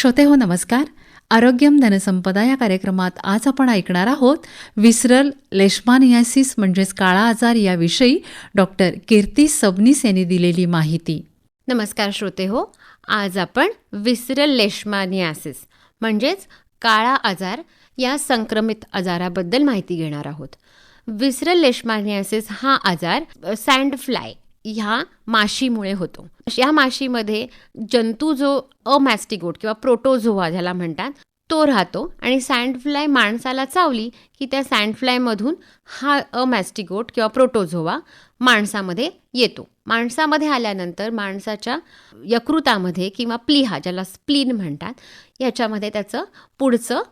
श्रोते हो नमस्कार. आरोग्यम धनसंपदा या कार्यक्रमात आज आपण ऐकणार आहोत विसरल लेशमानियासिस म्हणजेच काळा आजार याविषयी डॉक्टर कीर्ती सबनीस यांनी दिलेली माहिती. नमस्कार श्रोते हो आज आपण विसरल लेशमानियासिस म्हणजेच काळा आजार या संक्रमित आजाराबद्दल माहिती घेणार आहोत. विसरल लेशमानियासिस हा आजार सँड फ्लाय ह्या माशीमुळे होतो. या माशीमध्ये जंतू जो अमॅस्टिगोट किंवा प्रोटोझोवा ज्याला म्हणतात तो राहतो आणि सँडफ्लाय माणसाला चावली की त्या सँडफ्लायमधून हा अमॅस्टिगोट किंवा प्रोटोझोवा माणसामध्ये येतो. माणसामध्ये आल्यानंतर माणसाच्या यकृतामध्ये किंवा प्लिहा ज्याला स्प्लीन म्हणतात याच्यामध्ये त्याचं पुढचं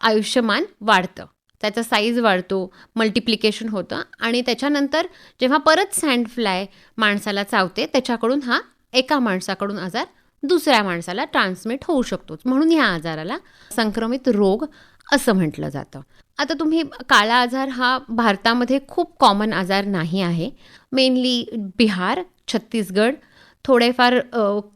आयुष्यमान वाढतं. त्याचा साईज वाढतो मल्टिप्लिकेशन होतं आणि त्याच्यानंतर जेव्हा परत सँडफ्लाय माणसाला चावते त्याच्याकडून हा एका माणसाकडून आजार दुसऱ्या माणसाला ट्रान्समिट होऊ शकतोच. म्हणून ह्या आजाराला संक्रमित रोग असं म्हटलं जातं. आता तुम्ही काळा आजार हा भारतामध्ये खूप कॉमन आजार नाही आहे. मेनली बिहार छत्तीसगड थोडेफार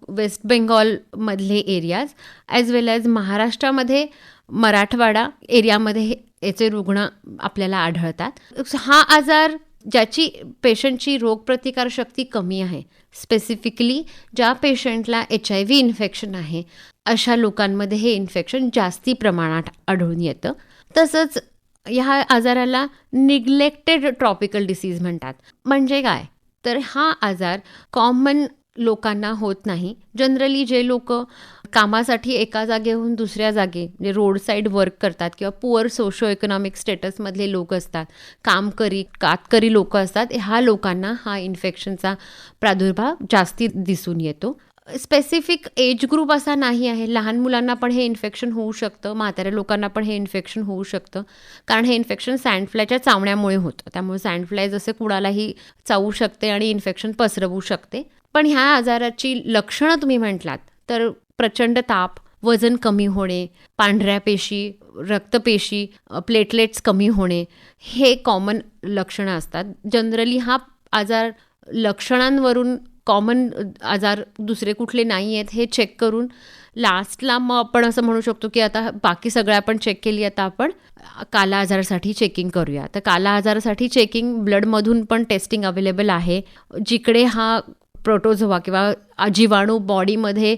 वेस्ट बेंगॉलमधले एरियाज ॲज वेल ॲज महाराष्ट्रामध्ये मराठवाडा एरियामध्ये हे याचे रुग्ण आपल्याला आढळतात. हा आजार ज्याची पेशंटची रोगप्रतिकारशक्ती कमी आहे स्पेसिफिकली ज्या पेशंटला एच आय व्ही इन्फेक्शन आहे अशा लोकांमध्ये हे इन्फेक्शन जास्ती प्रमाणात आढळून येतं. तसंच ह्या आजाराला निग्लेक्टेड ट्रॉपिकल डिसीज म्हणतात. म्हणजे काय? तर हा आजार कॉमन लोकांना होत नाही. जनरली जे लोक कामासाठी एका जागेहून दुसऱ्या जागे म्हणजे रोड साईड वर्क करतात किंवा पुअर सोशो इकॉनॉमिक स्टेटसमधले लोक असतात कामकरी कातकरी लोक असतात ह्या लोकांना हा इन्फेक्शनचा प्रादुर्भाव जास्ती दिसून येतो. स्पेसिफिक एज ग्रुप असा नाही आहे. लहान मुलांना पण हे इन्फेक्शन होऊ शकतं म्हाताऱ्या लोकांना पण हे इन्फेक्शन होऊ शकतं. कारण हे इन्फेक्शन सँडफ्लायच्या चावण्यामुळे होतं. त्यामुळे सँडफ्लाय जसे कुणालाही चावू शकते आणि इन्फेक्शन पसरवू शकते. पण ह्या आजाराची लक्षणं तुम्ही म्हटलात तर प्रचंड ताप वजन कमी होणे पांढऱ्या पेशी रक्तपेशी प्लेटलेट्स कमी होणे हे कॉमन लक्षणं असतात. जनरली हा आजार लक्षणांवरून कॉमन आजार दुसरे कुठले नाही आहेत हे चेक करून लास्टला मग आपण असं म्हणू शकतो की आता बाकी सगळं आपण चेक केली आता आपण काला आजारासाठी चेकिंग करूया. तर काला आजारासाठी चेकिंग ब्लडमधून पण टेस्टिंग अवेलेबल आहे. जिकडे हा प्रोटोझोवा किंवा जीवाणू बॉडीमध्ये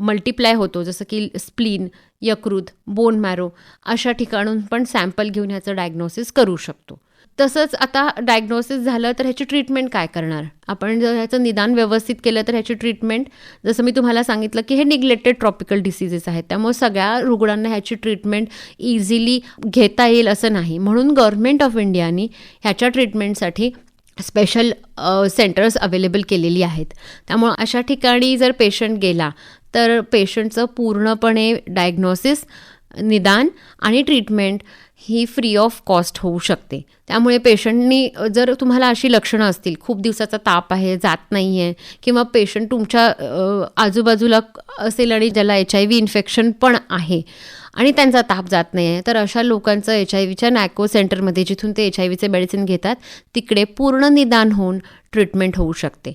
मल्टिप्लाय होतो जसं की स्प्लीन यकृत बोन मॅरो अशा ठिकाणून पण सॅम्पल घेऊन ह्याचं डायग्नोसिस करू शकतो. तसंच आता डायग्नोसिस झालं तर ह्याची ट्रीटमेंट काय करणार? आपण जर ह्याचं निदान व्यवस्थित केलं तर ह्याची ट्रीटमेंट जसं मी तुम्हाला सांगितलं की हे निग्लेक्टेड ट्रॉपिकल डिसिजेस आहेत त्यामुळे सगळ्या रुग्णांना ह्याची ट्रीटमेंट इझिली घेता येईल असं नाही. म्हणून गव्हर्नमेंट ऑफ इंडियानी ह्याच्या ट्रीटमेंटसाठी स्पेशल सेंटर्स अवेलेबल केलेली आहेत. त्यामुळं अशा ठिकाणी जर पेशंट गेला तर पेशंटचं पूर्णपणे डायग्नोसिस निदान आणि ट्रीटमेंट ही फ्री ऑफ कॉस्ट होऊ शकते. त्यामुळे पेशंटनी जर तुम्हाला अशी लक्षणं असतील खूप दिवसाचा ताप आहे जात नाही आहे किंवा पेशंट तुमच्या आजूबाजूला असेल आणि ज्याला एच आय व्ही इन्फेक्शन पण आहे आणि त्यांचा ताप जात नाही आहे तर अशा लोकांचं एच आय व्हीच्या नॅको सेंटरमध्ये जिथून ते एच आय व्हीचे मेडिसिन घेतात तिकडे पूर्ण निदान होऊन ट्रीटमेंट होऊ शकते.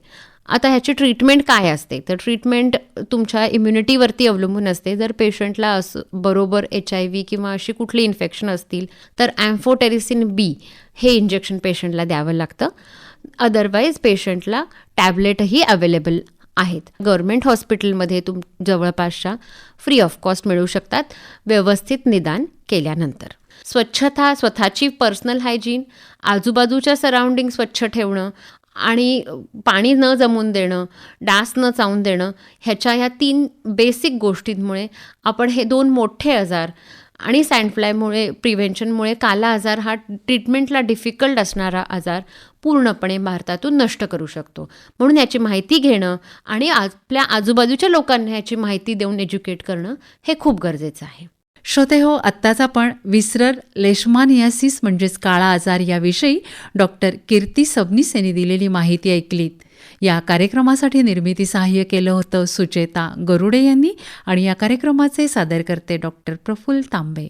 आता ह्याची ट्रीटमेंट काय असते? तर ट्रीटमेंट तुमच्या इम्युनिटीवरती अवलंबून असते. जर पेशंटला असं बरोबर एच आय व्ही किंवा अशी कुठली इन्फेक्शन असतील तर ॲम्फोटेरिसिन बी हे इंजेक्शन पेशंटला द्यावं लागतं. अदरवाईज पेशंटला टॅबलेटही अवेलेबल आहेत. गव्हर्मेंट हॉस्पिटलमध्ये तुम जवळपासच्या फ्री ऑफ कॉस्ट मिळू शकतात. व्यवस्थित निदान केल्यानंतर. स्वच्छता स्वतःची पर्सनल हायजीन आजूबाजूच्या सराउंडिंग स्वच्छ ठेवणं आणि पाणी न जमून देणं डास न चावून देणं ह्याच्या ह्या तीन बेसिक गोष्टींमुळे आपण हे दोन मोठे आजार आणि सँडफ्लायमुळे प्रिव्हेन्शनमुळे काला आजार हा ट्रीटमेंटला डिफिकल्ट असणारा आजार पूर्णपणे भारतातून नष्ट करू शकतो. म्हणून याची माहिती घेणं आणि आपल्या आजूबाजूच्या लोकांना याची माहिती देऊन एज्युकेट करणं हे खूप गरजेचं आहे. श्रोते हो आत्ताच आपण विसरर लेशमानियासिस म्हणजेच काळा आजार याविषयी डॉक्टर कीर्ती सबनीस यांनी दिलेली माहिती ऐकलीत. या कार्यक्रमासाठी निर्मिती सहाय्य केलं होतं सुचेता गरुडे यांनी आणि या कार्यक्रमाचे सादरकर्ते डॉक्टर प्रफुल्ल तांबे.